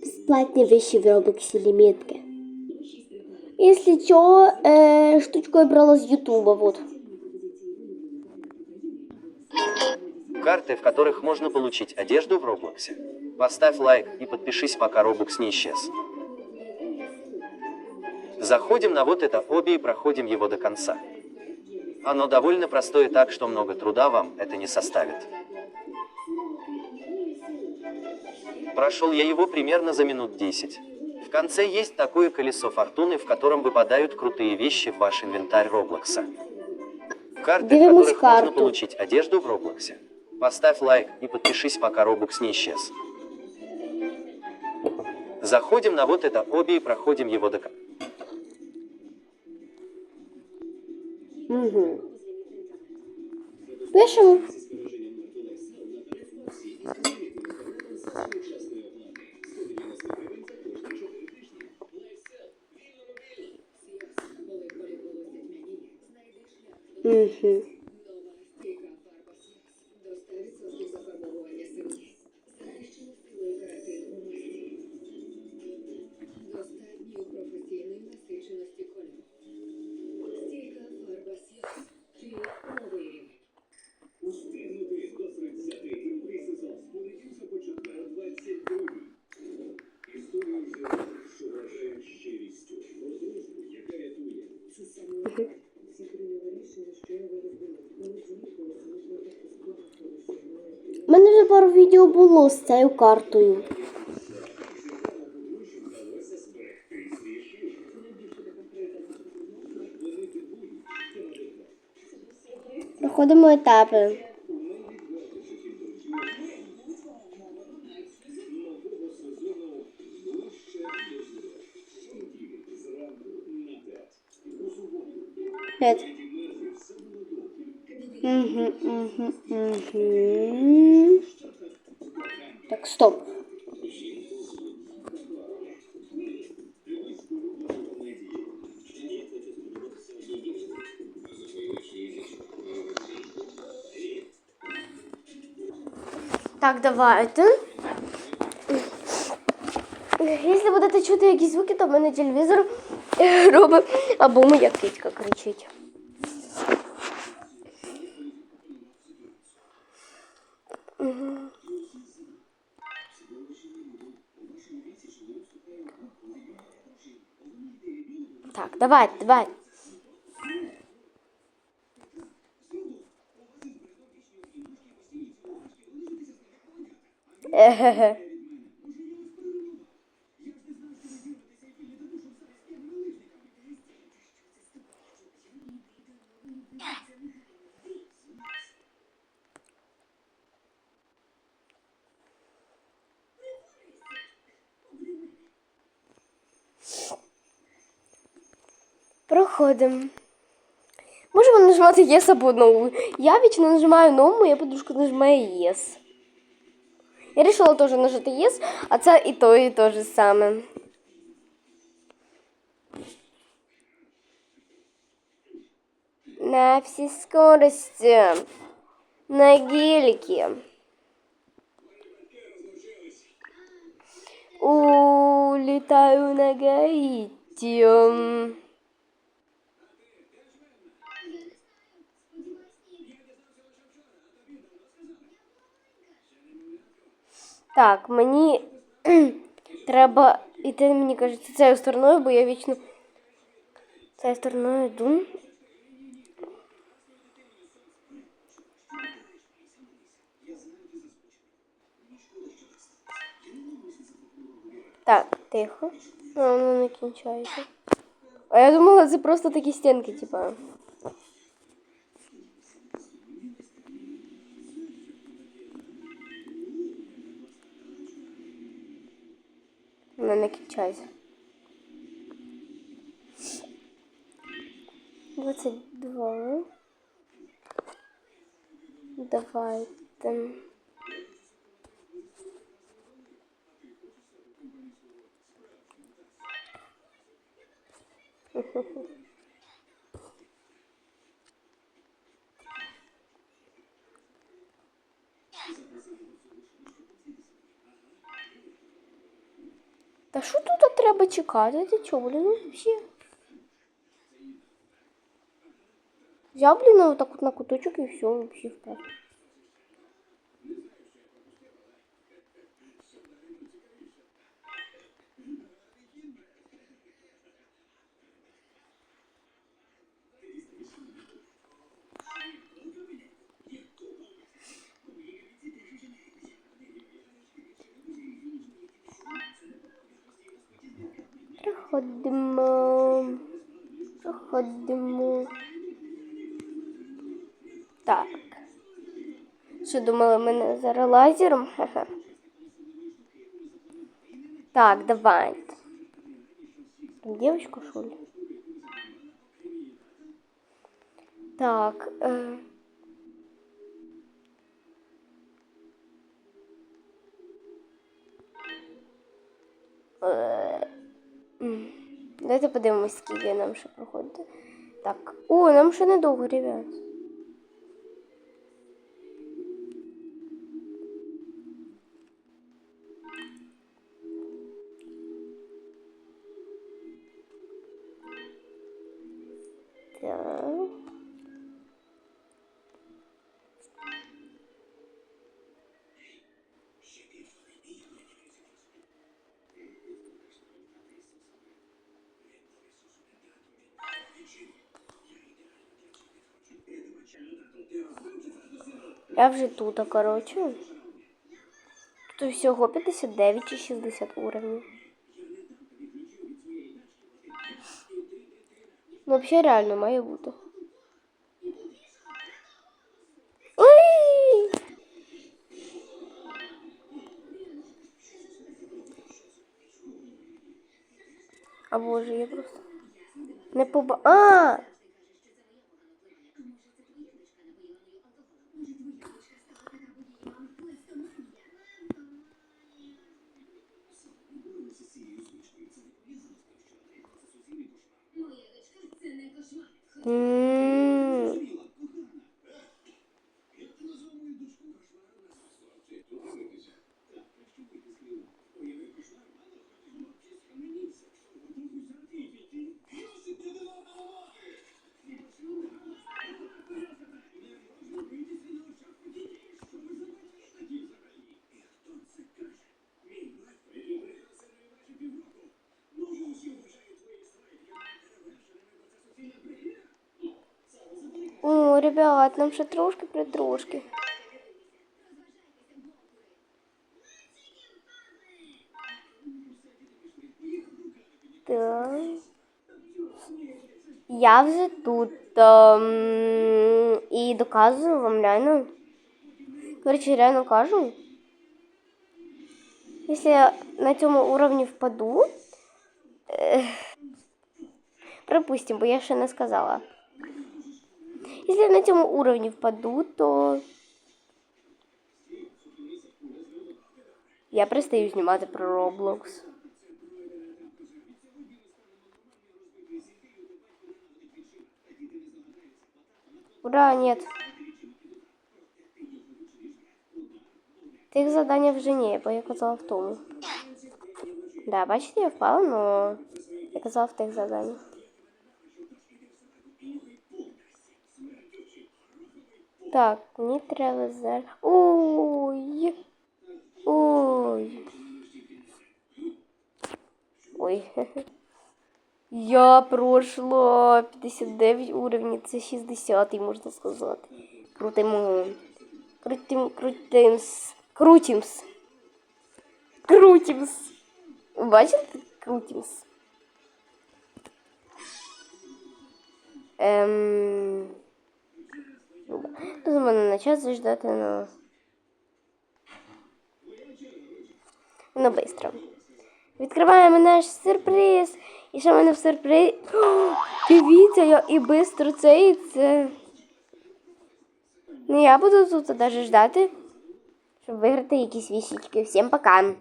Бесплатные вещи в Роблоксе лимитки. Если чё, э, штучку я брала с Ютуба, вот. Карты, в которых можно получить одежду в Роблоксе. Поставь лайк и подпишись, пока Робокс не исчез. Заходим на вот это обе и проходим его до конца. Оно довольно простое так, что много труда вам это не составит. Прошел я его примерно за минут 10. В конце есть такое колесо фортуны, в котором выпадают крутые вещи в ваш инвентарь Роблокса. Карты, в Дивимось которых можно карту. получить одежду в Роблоксе. Поставь лайк и подпишись, пока Робокс не исчез. Заходим на вот это обе и проходим его до конца. Угу. Пишемо. Пару відео було з цією картою. Проходимо зберегти Угу, угу, угу. Так, стоп. Так, давайте. Якщо будете чути якісь звуки, то в мене телевізор е, робить або моя кицька кричить. Так, давай, давай. Ехе-хе. Проходимо. Можемо нажимати єс або no. Я вічно нажимаю no, моя подружка нажимає єс. Я вирішила теж нажати єс, а це і то, і то же саме. На всей скорости. На гелике. Улетаю на Гаити. Так, мені треба йти, мені кажеться, цією стороною, бо я вічно цією стороною йду. Так, тихо. А, воно не кінчається. А я думала, це просто такі стінки, типа. Кінчається. 22. Давайте. Та що тут треба чекати? Ти чого, блін, ну взагалі? Взяв, блін, отак от на куточок і все, взагалі впав. Проходимо. Проходимо. Так. Що думали мене зараз лазером? Ха-ха. Так, давайте. Девочку, ли? Так. Э... М. Давайте подивимось, скільки нам ще проходить. Так. О, нам ще недовго, ребят. Я вже тут, коротше. Тут всього 59 чи 60 уровнів. Ну, взагалі реально має бути. А боже, я просто не поба... А! Mm. Ребят, нам ще трошки притрошки. Так. Я вже тут ем, і доказую вам реально. Короче, реально кажу. Якщо я на цьому уровні впаду, е, припустим, бо я ще не сказала. Если я на этом уровне впаду, то я перестаю знімати про Roblox. Ура, нет. Тих задання вже ні, я казала в тому. Да, бачите, я впала, но я казала в тих заданнях. Так, мені треба зараз. Ой. Ой. Ой. Я пройшла 59 уровнів, це 60 можна сказати. Крутимо. Крутим, крутимс. Крутимс. Крутимс. Бачите? Крутимс. Ем... Тут у мене на час ждати на. Ну, быстро. Відкриваємо наш сюрприз. І що в мене в сюрприз. О, Дивіться, я і бистро це і це. Ну, я буду тут навіть ждати, щоб виграти якісь вісічки. Всім пока.